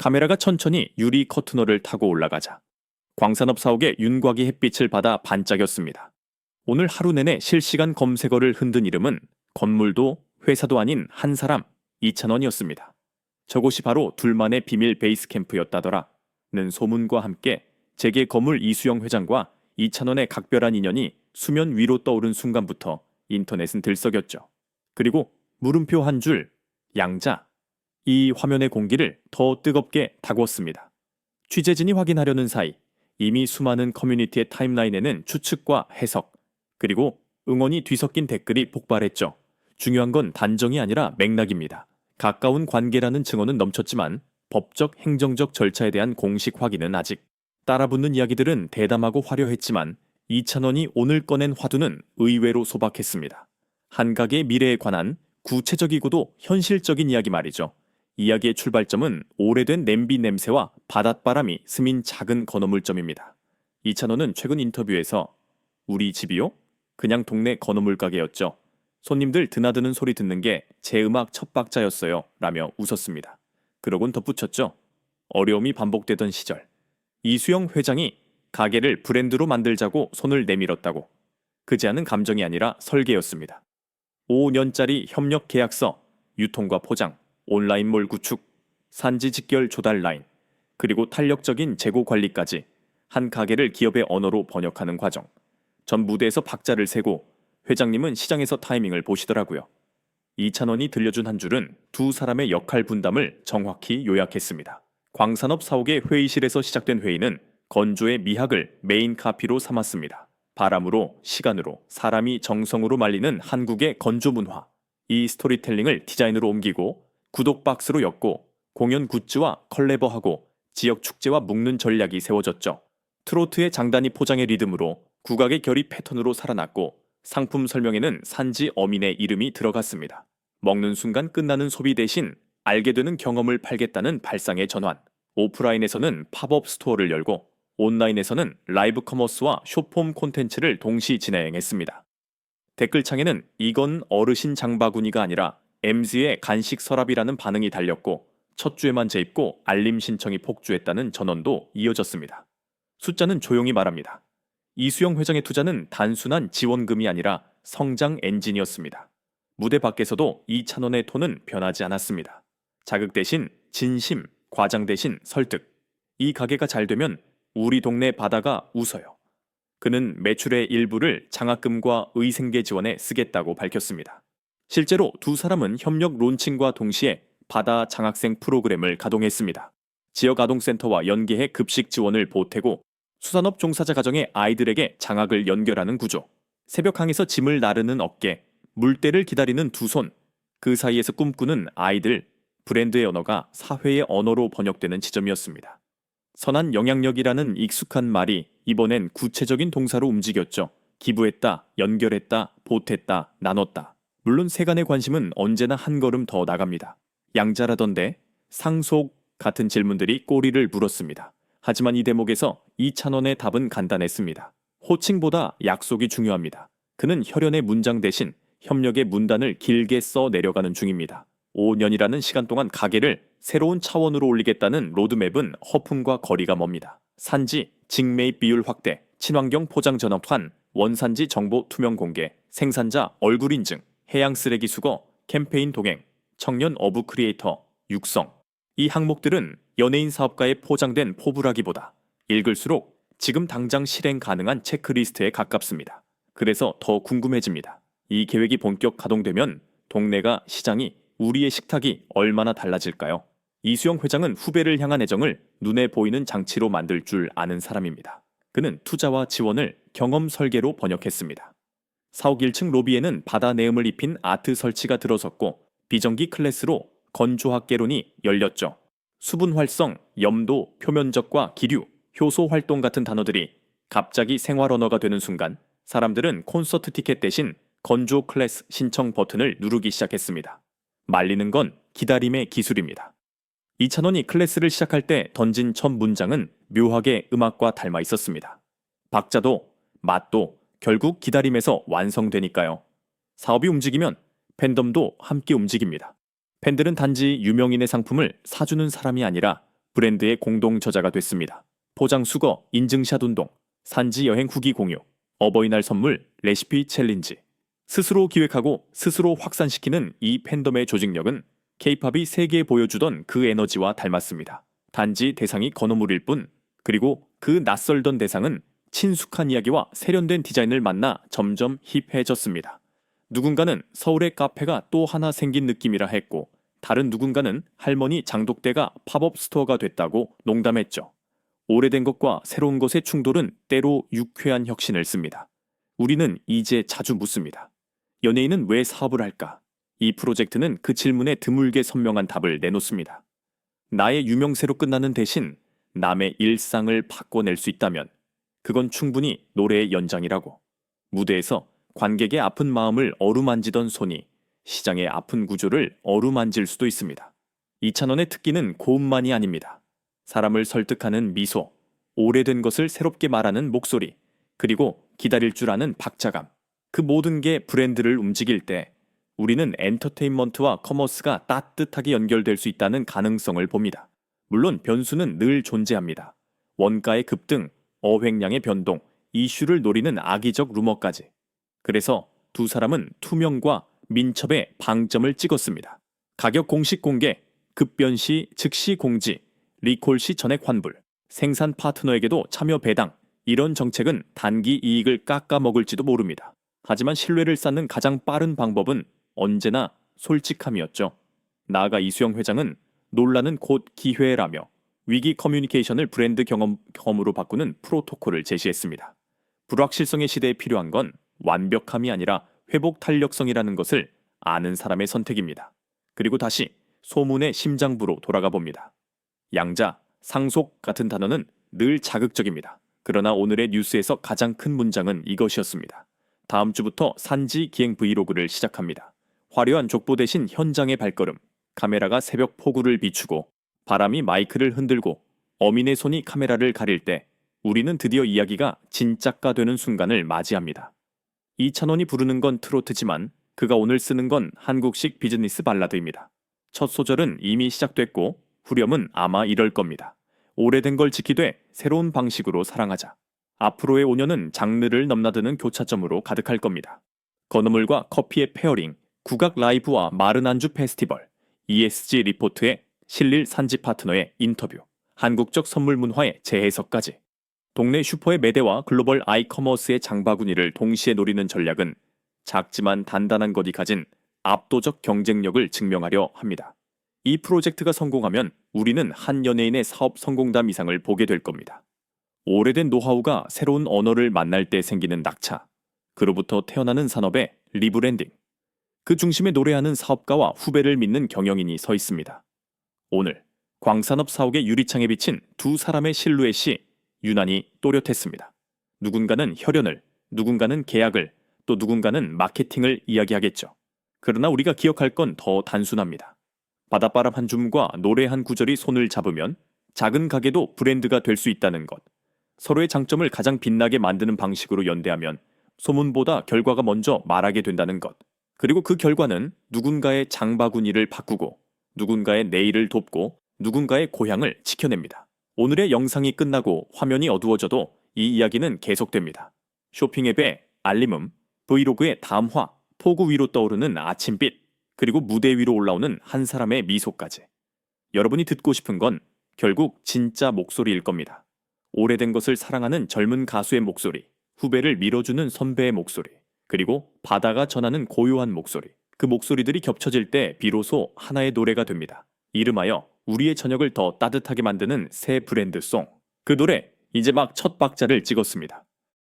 카메라가 천천히 유리 커트너를 타고 올라가자 광산업 사옥의 윤곽이 햇빛을 받아 반짝였습니다. 오늘 하루 내내 실시간 검색어를 흔든 이름은 건물도 회사도 아닌 한 사람 이찬원이었습니다. 저곳이 바로 둘만의 비밀 베이스 캠프였다더라. 는 소문과 함께 재계 거물 이수영 회장과 이찬원의 각별한 인연이 수면 위로 떠오른 순간부터 인터넷은 들썩였죠. 그리고 물음표 한 줄, 양자. 이 화면의 공기를 더 뜨겁게 다구었습니다. 취재진이 확인하려는 사이 이미 수많은 커뮤니티의 타임라인에는 추측과 해석, 그리고 응원이 뒤섞인 댓글이 폭발했죠. 중요한 건 단정이 아니라 맥락입니다. 가까운 관계라는 증언은 넘쳤지만 법적 행정적 절차에 대한 공식 확인은 아직 따라붙는 이야기들은 대담하고 화려했지만 이찬원이 오늘 꺼낸 화두는 의외로 소박했습니다. 한각의 미래에 관한 구체적이고도 현실적인 이야기 말이죠. 이야기의 출발점은 오래된 냄비 냄새와 바닷바람이 스민 작은 건어물점입니다. 이찬원은 최근 인터뷰에서 우리 집이요? 그냥 동네 건어물 가게였죠. 손님들 드나드는 소리 듣는 게 제 음악 첫 박자였어요. 라며 웃었습니다. 그러곤 덧붙였죠. 어려움이 반복되던 시절. 이수영 회장이 가게를 브랜드로 만들자고 손을 내밀었다고. 그지 않은 감정이 아니라 설계였습니다. 5년짜리 협력 계약서, 유통과 포장, 온라인몰 구축, 산지 직결 조달 라인, 그리고 탄력적인 재고 관리까지 한 가게를 기업의 언어로 번역하는 과정. 전 무대에서 박자를 세고 회장님은 시장에서 타이밍을 보시더라고요. 이찬원이 들려준 한 줄은 두 사람의 역할 분담을 정확히 요약했습니다. 광산업 사옥의 회의실에서 시작된 회의는 건조의 미학을 메인 카피로 삼았습니다. 바람으로, 시간으로, 사람이 정성으로 말리는 한국의 건조 문화. 이 스토리텔링을 디자인으로 옮기고 구독 박스로 엮고 공연 굿즈와 컬래버하고 지역 축제와 묶는 전략이 세워졌죠. 트로트의 장단이 포장의 리듬으로 국악의 결이 패턴으로 살아났고 상품 설명에는 산지 어민의 이름이 들어갔습니다. 먹는 순간 끝나는 소비 대신 알게 되는 경험을 팔겠다는 발상의 전환. 오프라인에서는 팝업 스토어를 열고 온라인에서는 라이브 커머스와 쇼폼 콘텐츠를 동시 진행했습니다. 댓글창에는 이건 어르신 장바구니가 아니라 MZ의 간식 서랍이라는 반응이 달렸고 첫 주에만 재입고 알림 신청이 폭주했다는 전원도 이어졌습니다. 숫자는 조용히 말합니다. 이수영 회장의 투자는 단순한 지원금이 아니라 성장 엔진이었습니다. 무대 밖에서도 이찬원의 톤은 변하지 않았습니다. 자극 대신 진심, 과장 대신 설득. 이 가게가 잘 되면 우리 동네 바다가 웃어요. 그는 매출의 일부를 장학금과 의생계 지원에 쓰겠다고 밝혔습니다. 실제로 두 사람은 협력 론칭과 동시에 바다 장학생 프로그램을 가동했습니다. 지역 아동센터와 연계해 급식 지원을 보태고 수산업 종사자 가정의 아이들에게 장학을 연결하는 구조. 새벽 항에서 짐을 나르는 어깨, 물때를 기다리는 두 손, 그 사이에서 꿈꾸는 아이들, 브랜드의 언어가 사회의 언어로 번역되는 지점이었습니다. 선한 영향력이라는 익숙한 말이 이번엔 구체적인 동사로 움직였죠. 기부했다, 연결했다, 보탰다, 나눴다. 물론 세간의 관심은 언제나 한 걸음 더 나갑니다. 양자라던데, 상속 같은 질문들이 꼬리를 물었습니다. 하지만 이 대목에서 이찬원의 답은 간단했습니다. 호칭보다 약속이 중요합니다. 그는 혈연의 문장 대신 협력의 문단을 길게 써 내려가는 중입니다. 5년이라는 시간 동안 가게를 새로운 차원으로 올리겠다는 로드맵은 허풍과 거리가 멉니다. 산지, 직매입 비율 확대, 친환경 포장 전업환, 원산지 정보 투명 공개, 생산자 얼굴 인증, 해양 쓰레기 수거, 캠페인 동행, 청년 어부 크리에이터, 육성. 이 항목들은 연예인 사업가에 포장된 포부라기보다 읽을수록 지금 당장 실행 가능한 체크리스트에 가깝습니다. 그래서 더 궁금해집니다. 이 계획이 본격 가동되면 동네가 시장이 우리의 식탁이 얼마나 달라질까요? 이수영 회장은 후배를 향한 애정을 눈에 보이는 장치로 만들 줄 아는 사람입니다. 그는 투자와 지원을 경험 설계로 번역했습니다. 사옥 1층 로비에는 바다 내음을 입힌 아트 설치가 들어섰고 비정기 클래스로 건조학개론이 열렸죠. 수분 활성, 염도, 표면적과 기류, 효소 활동 같은 단어들이 갑자기 생활 언어가 되는 순간 사람들은 콘서트 티켓 대신 건조 클래스 신청 버튼을 누르기 시작했습니다. 말리는 건 기다림의 기술입니다. 이찬원이 클래스를 시작할 때 던진 첫 문장은 묘하게 음악과 닮아 있었습니다. 박자도 맛도 결국 기다림에서 완성되니까요. 사업이 움직이면 팬덤도 함께 움직입니다. 팬들은 단지 유명인의 상품을 사주는 사람이 아니라 브랜드의 공동 저자가 됐습니다. 포장 수거, 인증샷 운동, 산지 여행 후기 공유, 어버이날 선물, 레시피 챌린지. 스스로 기획하고 스스로 확산시키는 이 팬덤의 조직력은 케이팝이 세계에 보여주던 그 에너지와 닮았습니다. 단지 대상이 건어물일 뿐, 그리고 그 낯설던 대상은 친숙한 이야기와 세련된 디자인을 만나 점점 힙해졌습니다. 누군가는 서울의 카페가 또 하나 생긴 느낌이라 했고, 다른 누군가는 할머니 장독대가 팝업 스토어가 됐다고 농담했죠. 오래된 것과 새로운 것의 충돌은 때로 유쾌한 혁신을 씁니다. 우리는 이제 자주 묻습니다. 연예인은 왜 사업을 할까? 이 프로젝트는 그 질문에 드물게 선명한 답을 내놓습니다. 나의 유명세로 끝나는 대신 남의 일상을 바꿔낼 수 있다면 그건 충분히 노래의 연장이라고. 무대에서 관객의 아픈 마음을 어루만지던 손이 시장의 아픈 구조를 어루만질 수도 있습니다. 이찬원의 특기는 고음만이 아닙니다. 사람을 설득하는 미소, 오래된 것을 새롭게 말하는 목소리, 그리고 기다릴 줄 아는 박자감. 그 모든 게 브랜드를 움직일 때 우리는 엔터테인먼트와 커머스가 따뜻하게 연결될 수 있다는 가능성을 봅니다. 물론 변수는 늘 존재합니다. 원가의 급등, 어획량의 변동, 이슈를 노리는 악의적 루머까지. 그래서 두 사람은 투명과 민첩의 방점을 찍었습니다. 가격 공식 공개, 급변 시 즉시 공지, 리콜 시 전액 환불, 생산 파트너에게도 참여 배당, 이런 정책은 단기 이익을 깎아 먹을지도 모릅니다. 하지만 신뢰를 쌓는 가장 빠른 방법은 언제나 솔직함이었죠. 나아가 이수영 회장은 논란은 곧 기회라며 위기 커뮤니케이션을 브랜드 경험, 경험 으로 바꾸는 프로토콜을 제시했습니다. 불확실성의 시대에 필요한 건 완벽함이 아니라 회복 탄력성이라는 것을 아는 사람의 선택입니다. 그리고 다시 소문의 심장부로 돌아가 봅니다. 양자, 상속 같은 단어는 늘 자극적입니다. 그러나 오늘의 뉴스에서 가장 큰 문장은 이것이었습니다. 다음 주부터 산지 기행 브이로그를 시작합니다. 화려한 족보 대신 현장의 발걸음, 카메라가 새벽 폭우를 비추고 바람이 마이크를 흔들고 어민의 손이 카메라를 가릴 때 우리는 드디어 이야기가 진짜가 되는 순간을 맞이합니다. 이찬원이 부르는 건 트로트지만 그가 오늘 쓰는 건 한국식 비즈니스 발라드입니다. 첫 소절은 이미 시작됐고 후렴은 아마 이럴 겁니다. 오래된 걸 지키되 새로운 방식으로 사랑하자. 앞으로의 5년은 장르를 넘나드는 교차점으로 가득할 겁니다. 건어물과 커피의 페어링, 국악 라이브와 마른 안주 페스티벌, ESG 리포트의 실릴 산지 파트너의 인터뷰, 한국적 선물 문화의 재해석까지 동네 슈퍼의 매대와 글로벌 아이커머스의 장바구니를 동시에 노리는 전략은 작지만 단단한 것이 가진 압도적 경쟁력을 증명하려 합니다. 이 프로젝트가 성공하면 우리는 한 연예인의 사업 성공담 이상을 보게 될 겁니다. 오래된 노하우가 새로운 언어를 만날 때 생기는 낙차, 그로부터 태어나는 산업의 리브랜딩, 그 중심에 노래하는 사업가와 후배를 믿는 경영인이 서 있습니다. 오늘 광산업 사옥의 유리창에 비친 두 사람의 실루엣이 유난히 또렷했습니다. 누군가는 혈연을, 누군가는 계약을, 또 누군가는 마케팅을 이야기하겠죠. 그러나 우리가 기억할 건 더 단순합니다. 바닷바람 한 줌과 노래 한 구절이 손을 잡으면 작은 가게도 브랜드가 될 수 있다는 것. 서로의 장점을 가장 빛나게 만드는 방식으로 연대하면 소문보다 결과가 먼저 말하게 된다는 것. 그리고 그 결과는 누군가의 장바구니를 바꾸고 누군가의 내일을 돕고 누군가의 고향을 지켜냅니다. 오늘의 영상이 끝나고 화면이 어두워져도 이 이야기는 계속됩니다. 쇼핑 앱의 알림음, 브이로그의 다음화, 포구 위로 떠오르는 아침빛, 그리고 무대 위로 올라오는 한 사람의 미소까지. 여러분이 듣고 싶은 건 결국 진짜 목소리일 겁니다. 오래된 것을 사랑하는 젊은 가수의 목소리, 후배를 밀어주는 선배의 목소리, 그리고 바다가 전하는 고요한 목소리. 그 목소리들이 겹쳐질 때 비로소 하나의 노래가 됩니다. 이름하여 우리의 저녁을 더 따뜻하게 만드는 새 브랜드송. 그 노래 이제 막 첫 박자를 찍었습니다.